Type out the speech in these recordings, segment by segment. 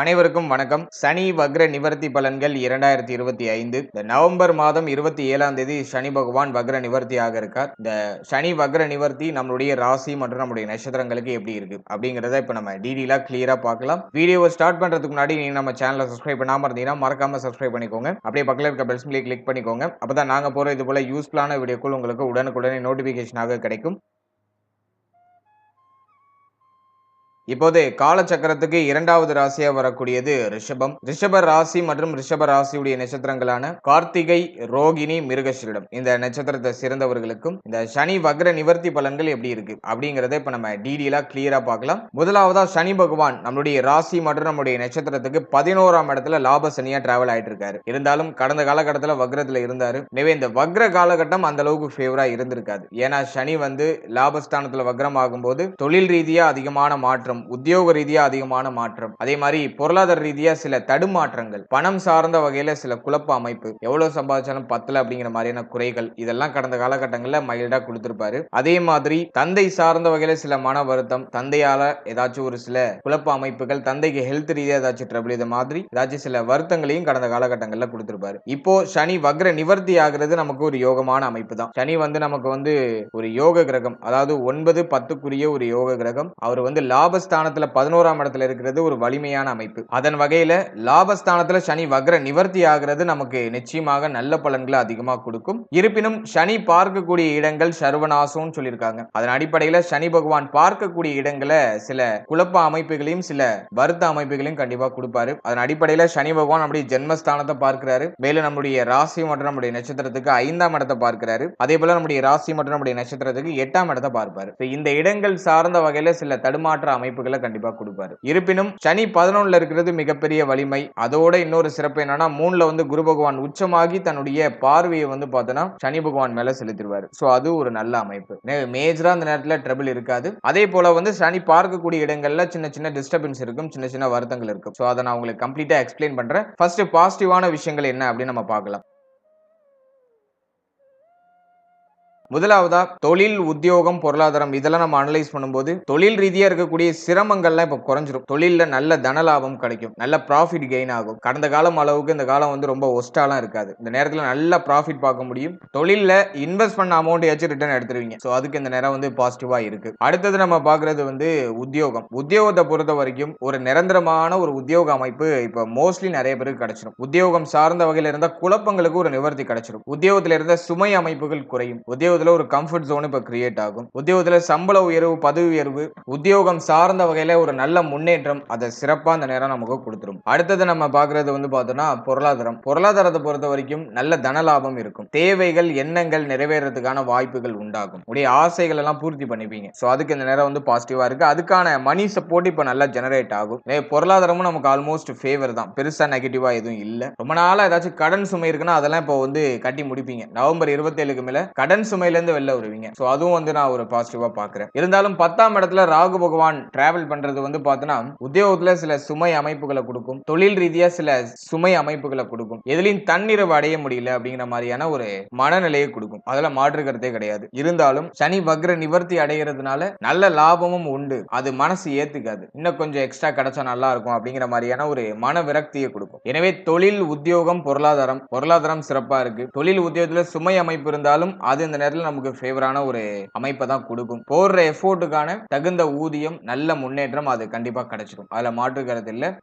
அனைவருக்கும் வணக்கம். சனி வக்ர நிவர்த்தி பலன்கள் இரண்டாயிரத்தி இருபத்தி ஐந்து. இந்த நவம்பர் மாதம் இருபத்தி ஏழாம் தேதி சனி பகவான் வக்ர நிவர்த்தியாக இருக்கார். இந்த சனி வக்ர நிவர்த்தி நம்மளுடைய ராசி மற்றும் நம்முடைய நட்சத்திரங்களுக்கு எப்படி இருக்கு அப்படிங்கறத இப்ப நம்ம டீடெயிலா கிளியரா பார்க்கலாம். வீடியோவை ஸ்டார்ட் பண்றதுக்கு முன்னாடி நீங்க நம்ம சேனலை சப்ஸ்கிரைப் பண்ணாம இருந்தீங்கன்னா மறக்காம சப்ஸ்கிரைப் பண்ணிக்கோங்க. அப்படியே பக்கத்தில் இருக்க பெல்ஸ் கிளிக் பண்ணிக்கோங்க. அப்பதான் நாங்க போற இது போல யூஸ்ஃபுல்லான வீடியோக்கள் உங்களுக்கு உடனுக்குடனே நோட்டிபிகேஷனாக கிடைக்கும். இப்போது காலச்சக்கரத்துக்கு இரண்டாவது ராசியா வரக்கூடியது ரிஷபம். ரிஷப ராசி மற்றும் ரிஷப ராசியுடைய நட்சத்திரங்களான கார்த்திகை ரோகிணி மிருகசிரிடம். இந்த நட்சத்திரத்தை சிறந்தவர்களுக்கும் இந்த சனி வக்ர நிவர்த்தி பலன்கள் எப்படி இருக்கு அப்படிங்கறத இப்ப நம்ம டீடெயிலா கிளியரா பார்க்கலாம். முதலாவதா சனி பகவான் நம்மளுடைய ராசி மற்றும் நம்முடைய நட்சத்திரத்துக்கு பதினோராம் இடத்துல லாப சனியா டிராவல் ஆயிட்டு இருக்காரு. இருந்தாலும் கடந்த காலகட்டத்தில் வக்ரத்துல இருந்தாரு. எனவே இந்த வக்ர காலகட்டம் அந்த அளவுக்கு ஃபேவரா இருந்திருக்காது. ஏன்னா சனி வந்து லாபஸ்தானத்துல வக்ரம் ஆகும்போது தொழில் ரீதியா அதிகமான மாற்றம் உத்தியோக ரீதியா அதிகமான மாற்றம். அதே மாதிரி பொருளாதார ரீதியா சில தடுமாற்றங்கள். பணம் சார்ந்த வகையில சில குழப்ப அமைப்பு. எவ்வளவு சம்பாதிச்சாலும் பத்தல அப்படிங்கிற மாதிரியான குறைகள். இதெல்லாம் கடந்த காலகட்டங்கள்ல மகிழ்டா கொடுத்திருப்பாரு. அதே மாதிரி தந்தை சார்ந்த வகையில சில மன வருத்தம் தந்தையால ஏதாச்சும் ஒரு சில குழப்ப அமைப்புகள் தந்தைக்கு ஹெல்த் ரீதியா ஏதாச்சும் ட்ரபிள் இது மாதிரி ஏதாச்சும் சில வருத்தங்களையும் கடந்த காலகட்டங்கள்ல கொடுத்திருப்பாரு. இப்போ சனி வக்ர நிவர்த்தி ஆகிறது நமக்கு ஒரு யோகமான அமைப்பு தான். சனி வந்து நமக்கு வந்து ஒரு யோக கிரகம் அதாவது ஒன்பது பத்துக்குரிய ஒரு யோக கிரகம். அவர் வந்து லாபஸ்தானத்துல பதினோராம் இடத்துல இருக்கிறது ஒரு வலிமையான அமைப்பு. அதன் வகையில லாபஸ்தானத்துல சனி வக்ர நிவர்த்தி ஆகிறது நமக்கு நிச்சயமாக நல்ல பலன்களை அதிகமாக கொடுக்கும். இருப்பினும் சனி பார்க்கக்கூடிய இடங்கள் சர்வநாசம்னு சொல்லியிருக்காங்க. அதன் அடிப்படையில சனி பகவான் பார்க்கக்கூடிய இடங்களை சில குழப்ப அமைப்புகளையும் சில வருத்த அமைப்புகளையும் கண்டிப்பா கொடுப்பாரு. அதன் அடிப்படையில சனி பகவான் நம்முடைய ஜென்மஸ்தானத்தை பார்க்கிறாரு. மேலும் நம்முடைய ராசி மற்றும் நம்முடைய நட்சத்திரத்துக்கு ஐந்தாம் இடத்தை பார்க்கிறாரு. அதே போல நம்முடைய ராசி மற்றும் நம்முடைய நட்சத்திரத்துக்கு எட்டாம் இடத்தை பார்ப்பாரு. இந்த இடங்கள் சார்ந்த வகையில சில தடுமாற்ற அமைப்பு வாய்ப்புகளை கண்டிப்பா கொடுப்பாரு. இருப்பினும் சனி பதினொன்னுல இருக்கிறது மிகப்பெரிய வலிமை. அதோட இன்னொரு சிறப்பு என்னன்னா மூணுல வந்து குரு பகவான் உச்சமாகி தன்னுடைய பார்வையை வந்து பார்த்தோன்னா சனி பகவான் மேல செலுத்திடுவாரு ஸோ அது ஒரு நல்ல அமைப்பு. மேஜரா அந்த நேரத்தில் ட்ரபிள் இருக்காது. அதே போல வந்து சனி பார்க்கக்கூடிய இடங்கள்ல சின்ன சின்ன டிஸ்டர்பன்ஸ் இருக்கும் சின்ன சின்ன வருத்தங்கள் இருக்கும். ஸோ அதை நான் உங்களுக்கு கம்ப்ளீட்டா எக்ஸ்பிளைன் பண்றேன். ஃபர்ஸ்ட் பாசிட்டிவான விஷயங்கள் என்ன அப்படின்னு நம்ம பார்க்கலாம். முதலாவதா தொழில் உத்தியோகம் பொருளாதாரம் இதெல்லாம் நம்ம அனலைஸ் பண்ணும்போது தொழில் ரீதியா இருக்கக்கூடிய சிரமங்கள்லாம் இப்ப குறைஞ்சிரும். தொழில்ல நல்ல தன லாபம் கிடைக்கும். நல்ல ப்ராஃபிட் கெயின் ஆகும். கடந்த காலம் அளவுக்கு இந்த காலம் வந்து ரொம்ப ஒஸ்டாலாம் இருக்காது. இந்த நேரத்துல நல்ல ப்ராஃபிட் பார்க்க முடியும். தொழில்ல இன்வெஸ்ட் பண்ண அமௌண்ட் ஏச்சு ரிட்டர்ன் எடுத்துருவீங்க. ஸோ அதுக்கு இந்த நேரம் வந்து பாசிட்டிவா இருக்கு. அடுத்தது நம்ம பாக்குறது வந்து உத்தியோகம். உத்தியோகத்தை பொறுத்த வரைக்கும் ஒரு நிரந்தரமான ஒரு உத்தியோக அமைப்பு இப்ப மோஸ்ட்லி நிறைய பேருக்கு கிடைச்சிடும் உத்தியோகம் சார்ந்த வகையில இருந்த குழப்பங்களுக்கு ஒரு நிவர்த்தி கிடைச்சிடும் உத்தியோகத்துல இருந்த சுமை அமைப்புகள் குறையும். உத்தியோகத்துல ஒரு கம்ஃபர்ட் ஜோன் இப்ப கிரியேட் ஆகும். உத்தியோகத்துல சம்பள உயர்வு பதவி உயர்வு உத்தியோகம் சார்ந்த வகையில ஒரு நல்ல முன்னேற்றம் அதை சிறப்பா அந்த நேரம் நமக்கு கொடுத்துரும். அடுத்தது நம்ம பாக்குறது வந்து பார்த்தோம்னா பொருளாதாரம். பொருளாதாரத்தை பொறுத்த வரைக்கும் நல்ல தன லாபம் இருக்கும். தேவைகள் எண்ணங்கள் நிறைவேறதுக்கான வாய்ப்புகள் உண்டாகும். உடைய ஆசைகள் எல்லாம் பூர்த்தி பண்ணிப்பீங்க. சோ அதுக்கு இந்த நேரம் வந்து பாசிட்டிவா இருக்கு. அதுக்கான மணி சப்போர்ட் இப்ப நல்லா ஜெனரேட் ஆகும். பொருளாதாரமும் நமக்கு ஆல்மோஸ்ட் ஃபேவர் தான். பெருசா நெகட்டிவா எதுவும் இல்ல. ரொம்ப நாளா ஏதாச்சும் கடன் சுமை இருக்குன்னா அதெல்லாம் இப்போ வந்து கட்டி முடிப்பீங்க. நவம்பர் இருபத்தேழுக்கு மேல கடன் சுமை இருந்து வெளில வருவீங்க. ஸோ அதுவும் வந்து நான் ஒரு பாசிட்டிவா பாக்குறேன். இருந்தாலும் பத்தாம் இடத்துல ராகு பகவான் டிராவல் பண்றது வந்து பார்த்தோன்னா உத்தியோகத்துல சில சுமை அமைப்புகளை கொடுக்கும். தொழில் ரீதியா சில சுமை அமைப்புகளை கொடுக்கும். எதுலையும் தன்னிறைவு அடைய முடியல அப்படிங்கிற மாதிரியான ஒரு மனநிலையை கொடுக்கும். அதுல மாற்று கருத்தே கிடையாது. இருந்தாலும் சனி வக்ர நிவர்த்தி அடைகிறதுனால நல்ல லாபமும் உண்டு. அது மனசு ஏத்துக்காது. இன்னும் கொஞ்சம் எக்ஸ்ட்ரா கிடைச்சா நல்லா இருக்கும் அப்படிங்கிற மாதிரியான ஒரு மன விரக்தியை கொடுக்கும். எனவே தொழில் உத்தியோகம் பொருளாதாரம். பொருளாதாரம் சிறப்பா இருக்கு. தொழில் உத்தியோகத்துல சுமை அமைப்பு இருந்தாலும் அது இந்த நேரத்தில் நமக்கு ஃபேவரான ஒரு அமைப்பை தான் கொடுக்கும். போடுற எஃபோர்ட்டுக்கான தகுந்த ஊதியம் நல்ல முன்னேற்றம் அது கண்டிப்பா கிடைச்சிடும் அதுல மாற்று கருத்து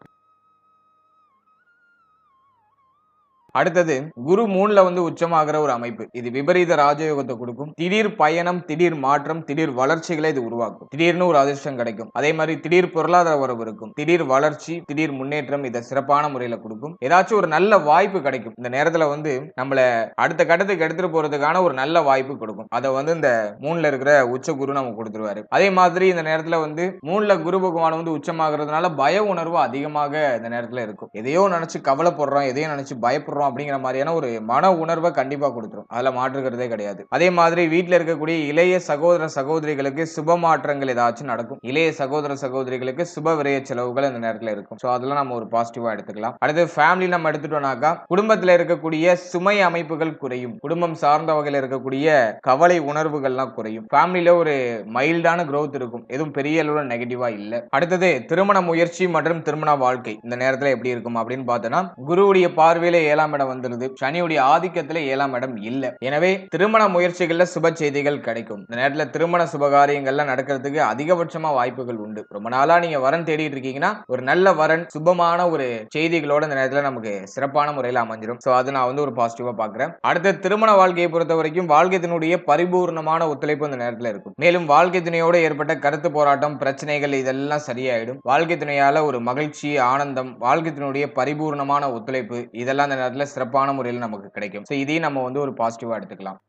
அடுத்தது குரு மூணுல வந்து உச்சமாகிற ஒரு அமைப்பு. இது விபரீத ராஜயோகத்தை கொடுக்கும். திடீர் பயணம் திடீர் மாற்றம் திடீர் வளர்ச்சிகளை இது உருவாக்கும். திடீர்னு ஒரு அதிர்ஷ்டம் கிடைக்கும். அதே மாதிரி திடீர் பொருளாதார வரவு இருக்கும். திடீர் வளர்ச்சி திடீர் முன்னேற்றம் இதை சிறப்பான முறையில கொடுக்கும். ஏதாச்சும் ஒரு நல்ல வாய்ப்பு கிடைக்கும். இந்த நேரத்துல வந்து நம்மள அடுத்த கட்டத்துக்கு எடுத்துட்டு போறதுக்கான ஒரு நல்ல வாய்ப்பு கொடுக்கும். அதை வந்து இந்த மூணுல இருக்கிற உச்ச குரு நமக்கு கொடுத்துருவாரு. அதே மாதிரி இந்த நேரத்துல வந்து மூணுல குரு பகவான் வந்து உச்சமாகிறதுனால பய உணர்வு அதிகமாக இந்த நேரத்துல இருக்கும். எதையோ நினைச்சு கவலைப்படுறோம் எதையோ நினைச்சு பயப்படுறோம். பண்றோம் அப்படிங்கிற மாதிரியான ஒரு மன உணர்வை கண்டிப்பா கொடுத்துரும். அதில் மாற்றுக்கிறதே கிடையாது. அதே மாதிரி வீட்டில் இருக்கக்கூடிய இளைய சகோதர சகோதரிகளுக்கு சுப மாற்றங்கள் ஏதாச்சும் நடக்கும். இளைய சகோதர சகோதரிகளுக்கு சுப விரைய செலவுகள் இந்த நேரத்தில் இருக்கும். ஸோ அதெல்லாம் நம்ம ஒரு பாசிட்டிவாக எடுத்துக்கலாம். அடுத்து ஃபேமிலி நம்ம எடுத்துட்டோம்னாக்கா குடும்பத்தில் இருக்கக்கூடிய சுமை அமைப்புகள் குறையும். குடும்பம் சார்ந்த வகையில் இருக்கக்கூடிய கவலை உணர்வுகள்லாம் குறையும். ஃபேமிலியில ஒரு மைல்டான க்ரோத் இருக்கும். எதுவும் பெரிய அளவில் நெகட்டிவா இல்ல. அடுத்தது திருமண முயற்சி மற்றும் திருமண வாழ்க்கை. இந்த நேரத்தில் எப்படி இருக்கும் அப்படின்னு பார்த்தோன்னா குருவுடைய பார்வையில ஏழாம் இடம் வந்துருது. சனியுடைய ஆதிக்கத்துல ஏழாம் இடம் இல்ல. எனவே திருமண முயற்சிகள்ல சுப செய்திகள் கிடைக்கும். இந்த நேரத்துல திருமண சுபகாரியங்கள்லாம் நடக்கிறதுக்கு அதிகபட்சமா வாய்ப்புகள் உண்டு. ரொம்ப நாளா நீங்க வரன் தேடிட்டு இருக்கீங்கன்னா ஒரு நல்ல வரன் சுபமான ஒரு செய்திகளோட இந்த நேரத்துல நமக்கு சிறப்பான முறையில் அமைஞ்சிடும் ஸோ அது நான் வந்து ஒரு பாசிட்டிவா பாக்குறேன். அடுத்த திருமண வாழ்க்கையை பொறுத்த வரைக்கும் வாழ்க்கையினுடைய பரிபூர்ணமான ஒத்துழைப்பு இந்த நேரத்துல இருக்கும். மேலும் வாழ்க்கை துணையோடு ஏற்பட்ட கருத்து போராட்டம் பிரச்சனைகள் இதெல்லாம் சரியாயிடும். வாழ்க்கை துணையால ஒரு மகிழ்ச்சி ஆனந்தம் வாழ்க்கை துணையுடைய பரிபூர்ணமான ஒத்துழைப்பு இதெல்லாம் இந்த நேரத்துல சிறப்பான முறையில் நமக்கு கிடைக்கும். ஸோ இதையும் நம்ம வந்து ஒரு பாசிட்டிவா எடுத்துக்கலாம்.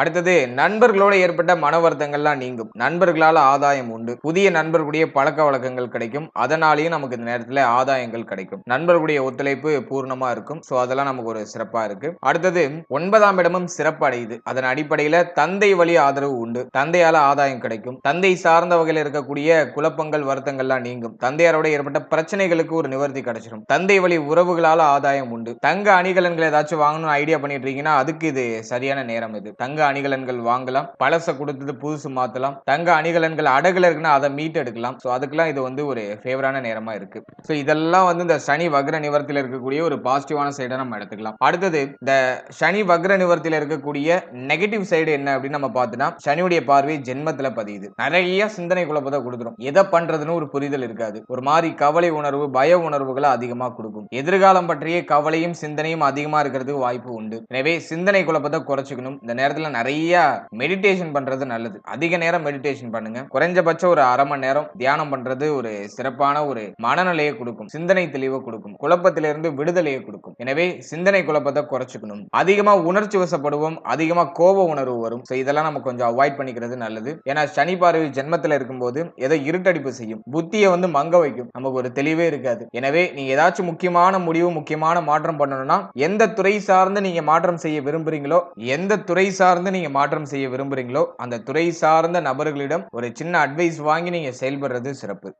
அடுத்தது நண்பர்களோட ஏற்பட்ட மன வருத்தங்கள்லாம் நீங்கும். நண்பர்களால ஆதாயம் உண்டு. புதிய நண்பர்களுடைய பழக்க வழக்கங்கள் கிடைக்கும். அதனாலேயும் நமக்கு இந்த நேரத்துல ஆதாயங்கள் கிடைக்கும். நண்பர்களுடைய ஒத்துழைப்பு பூர்ணமா இருக்கும். ஸோ அதெல்லாம் நமக்கு ஒரு சிறப்பா இருக்கு. அடுத்தது ஒன்பதாம் இடமும் சிறப்பு அடையுது. அதன் அடிப்படையில தந்தை வழி ஆதரவு உண்டு. தந்தையால ஆதாயம் கிடைக்கும். தந்தை சார்ந்த வகையில் இருக்கக்கூடிய குழப்பங்கள் வருத்தங்கள்லாம் நீங்கும். தந்தையாரோட ஏற்பட்ட பிரச்சனைகளுக்கு ஒரு நிவர்த்தி கிடைச்சிடும் தந்தை வழி உறவுகளால ஆதாயம் உண்டு. தங்க அணிகலன்கள் ஏதாச்சும் வாங்கணும்னு ஐடியா பண்ணிட்டு இருக்கீங்கன்னா அதுக்கு இது சரியான நேரம் இது. தங்க அணிகலன்கள் வாங்கலாம். பழச கொடுத்தது புதுசு மாத்தலாம். தங்க அணிகலன்கள் அடகுல இருக்குன்னா அதை மீட் எடுக்கலாம். ஸோ அதுக்கெல்லாம் இது வந்து ஒரு ஃபேவரான நேரமா இருக்கு. ஸோ இதெல்லாம் வந்து இந்த சனி வக்ர நிவர்த்தியில் இருக்கக்கூடிய ஒரு பாசிட்டிவான சைடை நம்ம எடுத்துக்கலாம். அடுத்தது இந்த சனி வக்ர நிவர்த்தியில் இருக்கக்கூடிய நெகட்டிவ் சைடு என்ன அப்படின்னு நம்ம பார்த்தோம்னா சனியுடைய பார்வை ஜென்மத்தில் பதியுது. நிறைய சிந்தனை குழப்பத்தை கொடுத்துரும். எதை பண்றதுன்னு ஒரு புரிதல் இருக்காது. ஒரு மாதிரி கவலை உணர்வு பய உணர்வுகளை அதிகமா கொடுக்கும். எதிர்காலம் பற்றிய கவலையும் சிந்தனையும் அதிகமா இருக்கிறதுக்கு வாய்ப்பு உண்டு. எனவே சிந்தனை குழப்பத்தை குறைச்சிக்கணும். இந்த நேரத்தில் நிறைய மெடிடேஷன் பண்றது நல்லது. அதிக நேரம் மெடிடேஷன் பண்ணுங்க. குறைஞ்சபட்சம் ஒரு அரை மணி நேரம் தியானம் பண்றது ஒரு சிறப்பான ஒரு மனநிலையை கொடுக்கும். சிந்தனை தெளிவை கொடுக்கும். குழப்பத்திலிருந்து விடுதலையை கொடுக்கும். எனவே சிந்தனை குழப்பத்தை குறைச்சிக்கணும். அதிகமா உணர்ச்சி வசப்படுவோம். அதிகமா கோப உணர்வு வரும். ஸோ இதெல்லாம் நம்ம கொஞ்சம் அவாய்ட் பண்ணிக்கிறது நல்லது. ஏன்னா சனி பார்வை ஜென்மத்தில் இருக்கும்போது ஏதோ இருட்டடிப்பு செய்யும். புத்தியை வந்து மங்க வைக்கும். நமக்கு ஒரு தெளிவே இருக்காது. எனவே நீங்க ஏதாச்சும் முக்கியமான முடிவு முக்கியமான மாற்றம் பண்ணணும்னா எந்த துறை சார்ந்து நீங்க மாற்றம் செய்ய விரும்புறீங்களோ எந்த துறை சார்ந்து நீங்க மாற்றம் செய்ய விரும்புறீங்களோ அந்த துறை சார்ந்த நபர்களிடம் ஒரு சின்ன அட்வைஸ் வாங்கி நீங்க செயல்படுறது சிறப்பு.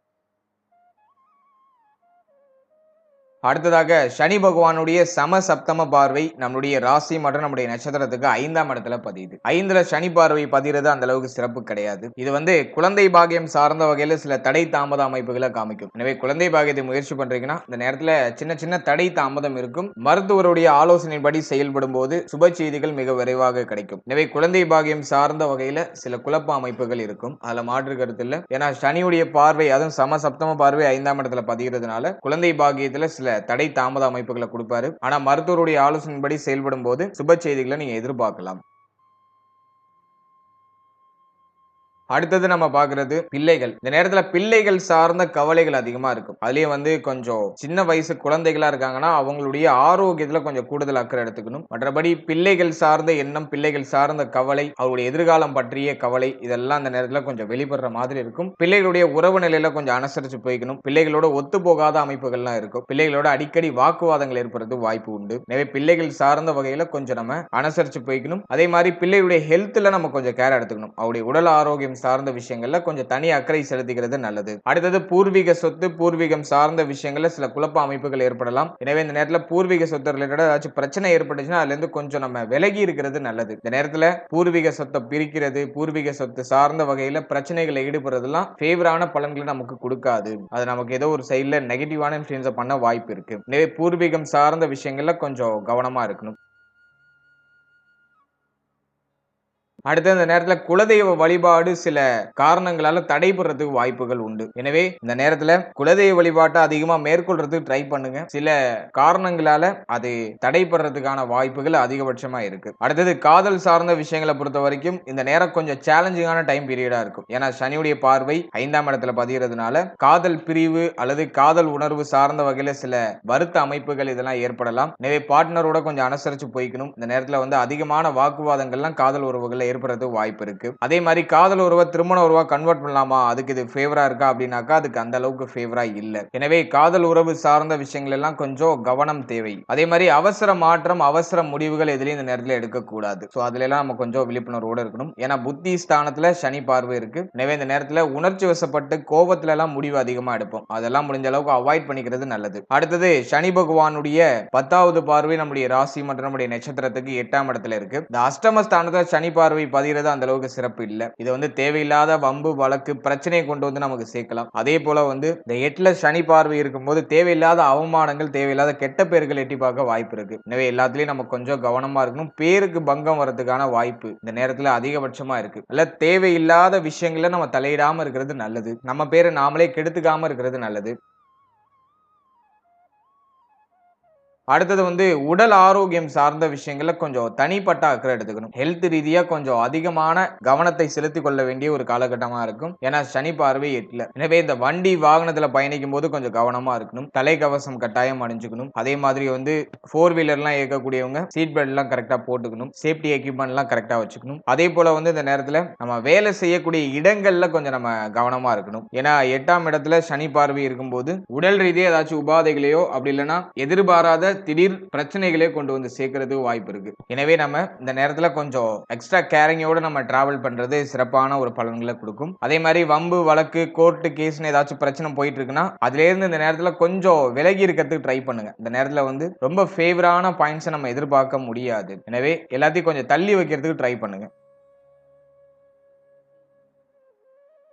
அடுத்ததாக சனி பகவானுடைய சம சப்தம பார்வை நம்மளுடைய ராசி மற்றும் நம்முடைய நட்சத்திரத்துக்கு ஐந்தாம் இடத்துல பதியுது. ஐந்துல சனி பார்வை பதிகிறது அந்த அளவுக்கு சிறப்பு கிடையாது. இது வந்து குழந்தை பாகியம் சார்ந்த வகையில சில தடை தாமத அமைப்புகளை காமிக்கும். எனவே குழந்தை பாகியத்தை முயற்சி பண்றீங்கன்னா இந்த நேரத்துல சின்ன சின்ன தடை தாமதம் இருக்கும். மருத்துவருடைய ஆலோசனைப்படி செயல்படும் போது சுப செய்திகள் மிக விரைவாக கிடைக்கும். எனவே குழந்தை பாகியம் சார்ந்த வகையில சில குழப்ப அமைப்புகள் இருக்கும். அதுல மாற்று கருத்து இல்லை. ஏன்னா சனியுடைய பார்வை அதுவும் சம சப்தம பார்வை ஐந்தாம் இடத்துல பதிகிறதுனால குழந்தை பாகியத்துல சில தடை தாமத அமைப்புகளை கொடுப்பாரு. ஆனா மருத்துவருடைய ஆலோசனைப்படி செயல்படும் போது சுப செய்திகளை நீங்க எதிர்பார்க்கலாம். அடுத்தது நம்ம பாக்குறது பிள்ளைகள். இந்த நேரத்துல பிள்ளைகள் சார்ந்த கவலைகள் அதிகமா இருக்கும். அதுலேயும் வந்து கொஞ்சம் சின்ன வயசு குழந்தைகளா இருக்காங்கன்னா அவங்களுடைய ஆரோக்கியத்துல கொஞ்சம் கூடுதல் அக்கறை எடுத்துக்கணும். மற்றபடி பிள்ளைகள் சார்ந்த எண்ணம் பிள்ளைகள் சார்ந்த கவலை அவருடைய எதிர்காலம் பற்றிய கவலை இதெல்லாம் அந்த நேரத்துல கொஞ்சம் வெளிப்படுற மாதிரி இருக்கும். பிள்ளைகளுடைய உறவு நிலையில கொஞ்சம் அனுசரிச்சு போய்க்கணும். பிள்ளைகளோட ஒத்து போகாத அமைப்புகள்லாம் இருக்கும். பிள்ளைகளோட அடிக்கடி வாக்குவாதங்கள் ஏற்படுறது வாய்ப்பு உண்டு. எனவே பிள்ளைகள் சார்ந்த வகையில கொஞ்சம் நம்ம அனுசரிச்சு போய்க்கணும். அதே மாதிரி பிள்ளைகளுடைய ஹெல்த்ல நம்ம கொஞ்சம் கேர் எடுத்துக்கணும். அவருடைய உடல் ஆரோக்கியம் சார்ந்த விஷயங்கள்ல கொஞ்சம் தனி அக்கறை செலுத்துகிறது நல்லது. அடுத்தது பூர்வீக சொத்து பூர்வீகம் சார்ந்த விஷயங்கள்ல சில குழப்ப அமைப்புகள் ஏற்படலாம். எனவே இந்த நேரத்துல பூர்வீக சொத்து ரிலேட்டடா ஏதாச்சும் பிரச்சனை ஏற்பட்டுச்சுன்னா அதுல இருந்து கொஞ்சம் நம்ம விலகி இருக்கிறது நல்லது. இந்த நேரத்துல பூர்வீக சொத்தை பிரிக்கிறது பூர்வீக சொத்து சார்ந்த வகையில பிரச்சனைகளை ஈடுபடுறதுலாம் ஃபேவரான பலன்களை நமக்கு கொடுக்காது. அது நமக்கு ஏதோ ஒரு சைட்ல நெகட்டிவான இன்ஃபுளுன்ஸை பண்ண வாய்ப்பு இருக்கு. எனவே பூர்வீகம் சார்ந்த விஷயங்கள்ல கொஞ்சம் கவனமா இருக்கணும். அடுத்து இந்த நேரத்துல குலதெய்வ வழிபாடு சில காரணங்களால தடைபடுறதுக்கு வாய்ப்புகள் உண்டு. எனவே இந்த நேரத்துல குலதெய்வ வழிபாட்டை அதிகமா மேற்கொள்றதுக்கு ட்ரை பண்ணுங்க. சில காரணங்களால அது தடைபடுறதுக்கான வாய்ப்புகள் அதிகபட்சமா இருக்கு. அடுத்தது காதல் சார்ந்த விஷயங்களை பொறுத்த வரைக்கும் இந்த நேரம் கொஞ்சம் சேலஞ்சிங்கான டைம் பீரியடா இருக்கும். ஏன்னா சனியுடைய பார்வை ஐந்தாம் இடத்துல பதிகிறதுனால காதல் பிரிவு அல்லது காதல் உணர்வு சார்ந்த வகையில சில வருத்த அமைப்புகள் இதெல்லாம் ஏற்படலாம். எனவே பார்ட்னரோட கொஞ்சம் அனுசரிச்சு போய்க்கணும். இந்த நேரத்துல வந்து அதிகமான வாக்குவாதங்கள்லாம் காதல் உறவுகளை ஏற்படுறது வாய்ப்பு இருக்கு. அதே மாதிரி காதல் உறவை திருமண உறவா கன்வெர்ட் பண்ணலாமா? அதுக்கு இது ஃபேவரா இருக்கா? அப்படின்னாக்கா அதுக்கு அந்த அளவுக்கு ஃபேவரா இல்ல. எனவே காதல் உறவு சார்ந்த விஷயங்கள் எல்லாம் கொஞ்சம் கவனம் தேவை. அதே மாதிரி அவசர மாற்றம் அவசர முடிவுகள் எதுலையும் இந்த நேரத்தில் எடுக்கக்கூடாது. ஸோ அதுல எல்லாம் நம்ம கொஞ்சம் விழிப்புணர்வோடு இருக்கணும். ஏன்னா புத்தி ஸ்தானத்துல சனி பார்வை இருக்கு. எனவே இந்த நேரத்துல உணர்ச்சி வசப்பட்டு கோபத்துல எல்லாம் முடிவு அதிகமா எடுப்போம். அதெல்லாம் முடிஞ்ச அளவுக்கு அவாய்ட் பண்ணிக்கிறது நல்லது. அடுத்தது சனி பகவானுடைய பத்தாவது பார்வை நம்முடைய ராசி மற்றும் நம்முடைய நட்சத்திரத்துக்கு எட்டாம் இடத்துல இருக்கு. இந்த அஷ்டம ஸ்தானத்துல சனி பார்வை பதிகிறது அந்த அளவுக்கு சிறப்பு இல்லை. இது வந்து தேவையில்லாத வம்பு வழக்கு பிரச்சனையை கொண்டு வந்து நமக்கு சேர்க்கலாம். அதே போல வந்து இந்த எட்டுல சனி பார்வை இருக்கும்போது தேவையில்லாத அவமானங்கள் தேவையில்லாத கெட்ட பேர்கள் எட்டி பார்க்க வாய்ப்பு இருக்கு. எனவே எல்லாத்துலயும் நம்ம கொஞ்சம் கவனமா இருக்கணும். பேருக்கு பங்கம் வரதுக்கான வாய்ப்பு இந்த நேரத்துல அதிகபட்சமா இருக்கு. இல்ல தேவையில்லாத விஷயங்கள நம்ம தலையிடாம இருக்கிறது நல்லது. நம்ம பேரை நாமளே கெடுத்துக்காம இருக்கிறது நல்லது. அடுத்தது வந்து உடல் ஆரோக்கியம் சார்ந்த விஷயங்கள்ல கொஞ்சம் தனிப்பட்ட அக்கறை எடுத்துக்கணும். ஹெல்த் ரீதியாக கொஞ்சம் அதிகமான கவனத்தை செலுத்தி கொள்ள வேண்டிய ஒரு காலகட்டமாக இருக்கும். ஏன்னா சனி பார்வை எட்டில். எனவே இந்த வண்டி வாகனத்தில் பயணிக்கும் போது கொஞ்சம் கவனமாக இருக்கணும். தலைக்கவசம் கட்டாயம் அணிஞ்சுக்கணும். அதே மாதிரி வந்து ஃபோர் வீலர்லாம் இயக்கக்கூடியவங்க சீட் பெல்ட்லாம் கரெக்டாக போட்டுக்கணும். சேஃப்டி எக்யூப்மெண்ட்லாம் கரெக்டாக வச்சுக்கணும். அதே போல் வந்து இந்த நேரத்தில் நம்ம வேலை செய்யக்கூடிய இடங்களில் கொஞ்சம் நம்ம கவனமாக இருக்கணும். ஏன்னா எட்டாம் இடத்துல சனி பார்வை இருக்கும்போது உடல் ரீதியாக ஏதாச்சும் உபாதைகளையோ அப்படி இல்லைன்னா எதிர்பாராத திடீர் பிரச்சனைகளே கொண்டு வந்து சேர்க்கறதுக்கு வாய்ப்பு இருக்கு. எனவே நம்ம இந்த நேரத்துல கொஞ்சம் எக்ஸ்ட்ரா கேரிங்கோட நம்ம டிராவல் பண்றது சிறப்பான ஒரு பலன்களை கொடுக்கும். அதே மாதிரி வம்பு வழக்கு கோர்ட்டு கேஸ்னு ஏதாச்சும் பிரச்சனை போயிட்டு இருக்குன்னா அதுல இருந்து இந்த நேரத்துல கொஞ்சம் விலகி இருக்கிறதுக்கு ட்ரை பண்ணுங்க. இந்த நேரத்துல வந்து ரொம்ப ஃபேவரான பாயிண்ட்ஸை நம்ம எதிர்பார்க்க முடியாது. எனவே எல்லாத்தையும் கொஞ்சம் தள்ளி வைக்கிறதுக்கு ட்ரை பண்ணுங்க.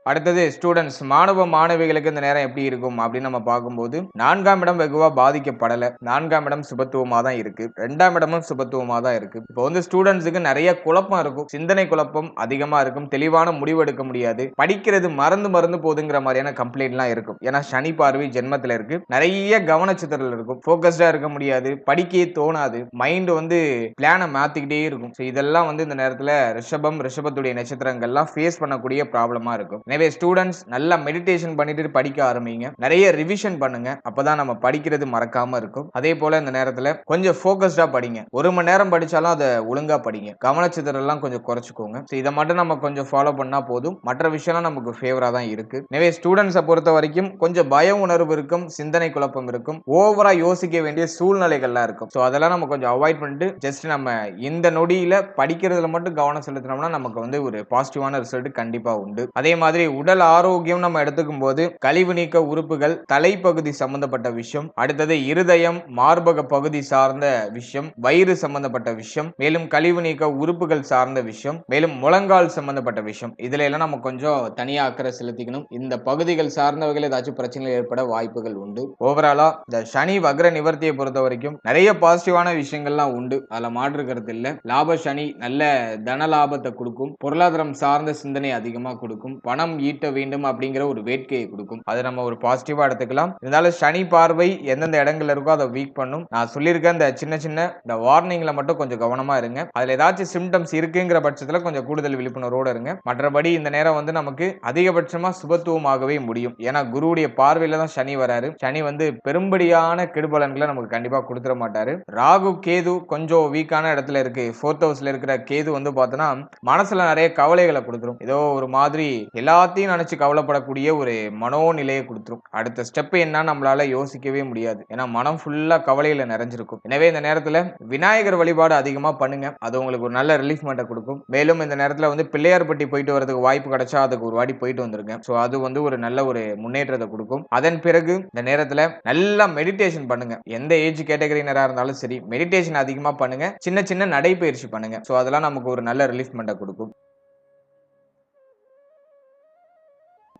அடுத்தது ஸ்டூடெண்ட்ஸ் மாணவ மாணவிகளுக்கு இந்த நேரம் எப்படி இருக்கும் அப்படின்னு நம்ம பார்க்கும்போது நான்காம் இடம் வெகுவா பாதிக்கப்படல. நான்காம் இடம் சுபத்துவமா தான் இருக்கு. ரெண்டாம் இடமும் சுபத்துவமா தான் இருக்கு. இப்போ வந்து ஸ்டூடெண்ட்ஸுக்கு நிறைய குழப்பம் இருக்கும். சிந்தனை குழப்பம் அதிகமா இருக்கும். தெளிவான முடிவு எடுக்க முடியாது. படிக்கிறது மறந்து மறந்து போகுதுங்கிற மாதிரியான கம்ப்ளைண்ட்லாம் இருக்கும். ஏன்னா சனி பார்வை ஜென்மத்தில் இருக்கு. நிறைய கவனச்சித்திரல் இருக்கும். ஃபோக்கஸ்டா இருக்க முடியாது. படிக்கவே தோணாது. மைண்ட் வந்து பிளானை மாத்திக்கிட்டே இருக்கும். ஸோ இதெல்லாம் வந்து இந்த நேரத்தில் ரிஷபம் ரிஷபத்துடைய நட்சத்திரங்கள்லாம் ஃபேஸ் பண்ணக்கூடிய ப்ராப்ளமாக இருக்கும். எனவே ஸ்டூடெண்ட்ஸ் நல்லா மெடிடேஷன் பண்ணிட்டு படிக்க ஆரம்பிங்க. நிறைய ரிவிஷன் பண்ணுங்க. அப்பதான் நம்ம படிக்கிறது மறக்காம இருக்கும். அதே போல இந்த நேரத்துல கொஞ்சம் ஃபோக்கஸ்டா படிங்க. ஒரு மணி நேரம் படிச்சாலும் அதை ஒழுங்கா படிங்க. கவனச்சிதறெல்லாம் கொஞ்சம் குறைச்சிக்கோங்க. ஸோ இதை மட்டும் நம்ம கொஞ்சம் ஃபாலோ பண்ணா போதும். மற்ற விஷயம்லாம் நமக்கு ஃபேவரா தான் இருக்கு. எனவே ஸ்டூடெண்ட்ஸை பொறுத்த வரைக்கும் கொஞ்சம் பய உணர்வு இருக்கும் சிந்தனை குழப்பம் இருக்கும். ஓவரா யோசிக்க வேண்டிய சூழ்நிலைகள்லாம் இருக்கும். ஸோ அதெல்லாம் நம்ம கொஞ்சம் அவாய்ட் பண்ணிட்டு ஜஸ்ட் நம்ம இந்த நொடியில படிக்கிறதுல மட்டும் கவனம் செலுத்தினோம்னா நமக்கு வந்து ஒரு பாசிட்டிவான ரிசல்ட் கண்டிப்பா உண்டு. அதே மாதிரி உடல் ஆரோக்கியம் நம்ம எடுத்துக்கும் போது கழிவு நீக்க உறுப்புகள் தலைப்பகுதி சம்பந்தப்பட்ட விஷயம் அடுத்தது இருதயம் மார்பக பகுதி சார்ந்த விஷயம் வயிறு சம்பந்தப்பட்ட விஷயம் மேலும் கழிவு நீக்க உறுப்புகள் சார்ந்த விஷயம் மேலும் முழங்கால் சம்பந்தப்பட்ட விஷயம். இதுல எல்லாம் நம்ம கொஞ்சம் தனியா அக்கறை செலுத்திக்கணும். இந்த பகுதிகள் சார்ந்தவர்கள் ஏதாச்சும் பிரச்சனைகள் ஏற்பட வாய்ப்புகள் உண்டு. ஓவராலா இந்த சனி வக்ர நிவர்த்தியை பொறுத்த வரைக்கும் நிறைய பாசிட்டிவான விஷயங்கள்லாம் உண்டு. அதுல மாற்றுக்கிறது இல்ல. லாப சனி நல்ல தன லாபத்தை கொடுக்கும். பொருளாதாரம் சார்ந்த சிந்தனை அதிகமா கொடுக்கும். பணம் ஈட்ட வேண்டும் அப்படிங்கிற ஒரு வேட்கையை கொடுக்கும். அதை நம்ம ஒரு பாசிட்டிவா எடுத்துக்கலாம். இருந்தாலும் சனி பார்வை எந்தெந்த இடங்கள்ல இருக்கோ அதை வீக் பண்ணும். நான் சொல்லியிருக்க இந்த சின்ன சின்ன இந்த வார்னிங்ல மட்டும் கொஞ்சம் கவனமா இருங்க. அதுல ஏதாச்சும் சிம்டம்ஸ் இருக்குங்கிற பட்சத்துல கொஞ்சம் கூடுதல் விழிப்புணர்வோட இருங்க. மற்றபடி இந்த நேரம் வந்து நமக்கு அதிகபட்சமா சுபத்துவமாகவே முடியும். ஏன்னா குருவுடைய பார்வையில தான் சனி வராரு. சனி வந்து பெரும்படியான கெடுபலன்களை நமக்கு கண்டிப்பா கொடுத்துட மாட்டாரு. ராகு கேது கொஞ்சம் வீக்கான இடத்துல இருக்கு. ஃபோர்த் ஹவுஸ்ல இருக்கிற கேது வந்து பார்த்தோன்னா மனசுல நிறைய கவலைகளை கொடுத்துரும். ஏதோ ஒரு மாதிரி எல்லா எல்லாத்தையும் நினச்சி கவலைப்படக்கூடிய ஒரு மனோநிலையை கொடுத்துரும். அடுத்த ஸ்டெப் என்ன நம்மளால யோசிக்கவே முடியாது. ஏன்னா மனம் ஃபுல்லாக கவலையில் நிறைஞ்சிருக்கும். எனவே இந்த நேரத்தில் விநாயகர் வழிபாடு அதிகமாக பண்ணுங்க. அது உங்களுக்கு ஒரு நல்ல ரிலீஃப்மெண்ட்டை கொடுக்கும். மேலும் இந்த நேரத்தில் வந்து பிள்ளையார்பட்டி போயிட்டு வரதுக்கு வாய்ப்பு கிடைச்சா அதுக்கு ஒரு வாட்டி போயிட்டு வந்துருங்க. ஸோ அது வந்து ஒரு நல்ல ஒரு முன்னேற்றத்தை கொடுக்கும். அதன் பிறகு இந்த நேரத்தில் நல்லா மெடிடேஷன் பண்ணுங்க. எந்த ஏஜ் கேட்டகரினராக இருந்தாலும் சரி மெடிடேஷன் அதிகமாக பண்ணுங்க. சின்ன சின்ன நடைப்பயிற்சி பண்ணுங்க. ஸோ அதெல்லாம் நமக்கு ஒரு நல்ல ரிலீஃப்மெண்ட்டை கொடுக்கும்.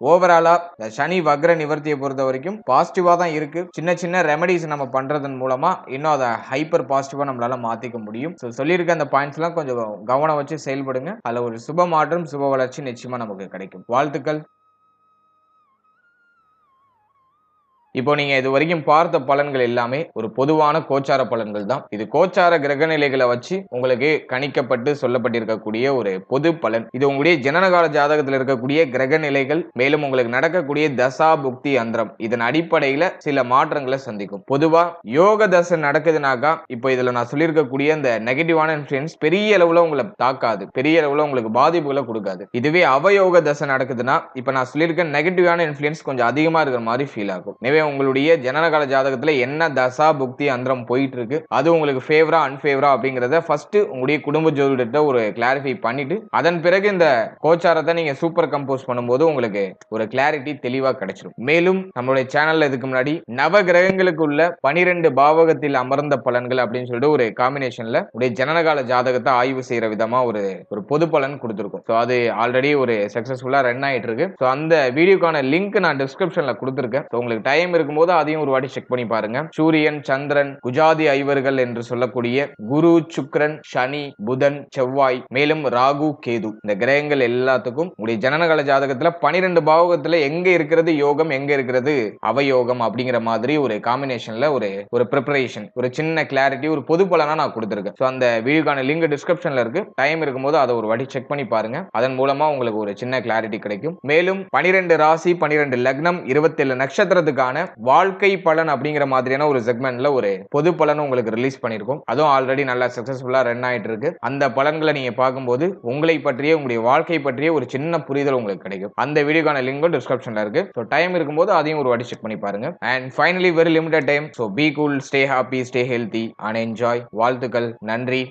ஓவராலா இந்த சனி வக்ர நிவர்த்தியை பொறுத்த வரைக்கும் பாசிட்டிவா தான் இருக்கு. சின்ன சின்ன ரெமடிஸ் நம்ம பண்றதன் மூலமா இன்னும் அதை ஹைப்பர் பாசிட்டிவா நம்மளால மாத்திக்க முடியும். ஸோ சொல்லியிருக்க அந்த பாயிண்ட்ஸ் எல்லாம் கொஞ்சம் கவனம் வச்சு செயல்படுங்க. அதுல ஒரு சுப மாற்றம் சுப வளர்ச்சி நிச்சயமா நமக்கு கிடைக்கும். வாழ்த்துக்கள். இப்போ நீங்க இது வரைக்கும் பார்த்த பலன்கள் எல்லாமே ஒரு பொதுவான கோச்சார பலன்கள் தான். இது கோச்சார கிரக நிலைகளை வச்சு உங்களுக்கு கணிக்கப்பட்டு சொல்லப்பட்டிருக்கக்கூடிய ஒரு பொது பலன். இது உங்களுடைய ஜனனகால ஜாதகத்தில் இருக்கக்கூடிய கிரக நிலைகள் மேலும் உங்களுக்கு நடக்கக்கூடிய தசா புக்தி அந்தரம். இதன் அடிப்படையில சில மாற்றங்களை சந்திக்கும். பொதுவா யோக தசை நடக்குதுனாக்கா இப்போ இதுல நான் சொல்லியிருக்கக்கூடிய இந்த நெகட்டிவான இன்ஃபுளுன்ஸ் பெரிய அளவுல உங்களை தாக்காது. பெரிய அளவுல உங்களுக்கு பாதிப்புகளை கொடுக்காது. இதுவே அவயோக தசை நடக்குதுன்னா இப்போ நான் சொல்லியிருக்க நெகட்டிவான இன்ஃபுளுன்ஸ் கொஞ்சம் அதிகமா இருக்கிற மாதிரி ஃபீல் ஆகும். எனவே உங்களுடைய ஜனனகால ஜாதகத்துல என்ன தசா புக்தி அந்தரம் போயிட்டு இருக்கு அது உங்களுக்கு ஃபேவரா அன்ஃபேவரா அப்படிங்கறத ஃபர்ஸ்ட் உங்களுடைய குடும்ப ஜோதிடத்தை ஒரு கிளாரிஃபை பண்ணிட்டு அதன் பிறகு இந்த கோச்சாரத்தை நீங்க சூப்பர் கம்போஸ் பண்ணும்போது உங்களுக்கு ஒரு கிளாரிட்டி தெளிவா கிடைச்சிடும் மேலும் நம்மளுடைய சேனல்ல இதுக்கு முன்னாடி நவ கிரகங்களுக்கு உள்ள பனிரெண்டு பாவகத்தில் அமர்ந்த பலன்கள் அப்படின்னு சொல்லிட்டு ஒரு காம்பினேஷன்ல உடைய ஜனனகால ஜாதகத்தை ஆய்வு செய்யற விதமா ஒரு ஒரு பொது பலன் கொடுத்துருக்கும். ஸோ அது ஆல்ரெடி ஒரு சக்சஸ்ஃபுல்லா ரன் ஆயிட்டு இருக்கு ஸோ அந்த வீடியோக்கான லிங்க் நான் டிஸ்கிரிப்ஷன்ல கொடுத்துருக்கேன். ஸோ உங்களுக்கு டைம் இருக்கும்போது அதையும் ஒரு வாட்டி செக் பண்ணி பாருங்க. சூரியன் சந்திரன் குஜாதி ஐவர்கள் என்று சொல்லக்கூடிய குரு சுக்ரன் சனி புதன் செவ்வாய் மேலும் ராகு கேது. இந்த கிரகங்கள் எல்லாத்துக்கும் உங்களுடைய ஜனனகால ஜாதகத்துல பனிரெண்டு பாவகத்துல எங்க இருக்கிறது யோகம் எங்க இருக்கிறது அவயோகம் அப்படிங்கிற மாதிரி ஒரு காம்பினேஷன்ல ஒரு ஒரு ப்ரிப்பரேஷன் ஒரு சின்ன கிளாரிட்டி ஒரு பொது பலனா நான் கொடுத்துருக்கேன். ஸோ அந்த வீடியோக்கான லிங்க் டிஸ்கிரிப்ஷன்ல இருக்கு. டைம் இருக்கும்போது அதை ஒரு வாட்டி செக் பண்ணி பாருங்க. அதன் மூலமா உங்களுக்கு ஒரு சின்ன கிளாரிட்டி கிடைக்கும். மேலும் பனிரெண்டு ராசி பனிரெண்டு லக்னம் இருபத்தேழு நட்சத்திரத்துக்கான வாழ்க்கை பலன் அப்படிங்கிற மாதிரியான ஒரு செக்மெண்ட்ல ஒரு பொது பலன் உங்களுக்கு ரிலீஸ் பண்ணிருக்கோம் அதுவும் ஆல்ரெடி நல்லா சக்சஸ்ஃபுல்லா ரன் ஆயிட்டு இருக்கு. அந்த பலன்களை நீங்க பார்க்கும்போது உங்களை பற்றிய உங்களுடைய வாழ்க்கை பற்றிய ஒரு சின்ன புரிதல் உங்களுக்கு கிடைக்கும். அந்த வீடியோக்கான லிங்கும் டிஸ்கிரிப்ஷன்ல இருக்கு. ஸோ டைம் இருக்கும்போது அதையும் ஒரு வாட்டி செக் பண்ணி பாருங்க. And finally very limited time so be cool stay happy stay healthy and enjoy வாழ்த்துக்கள். நன்றி.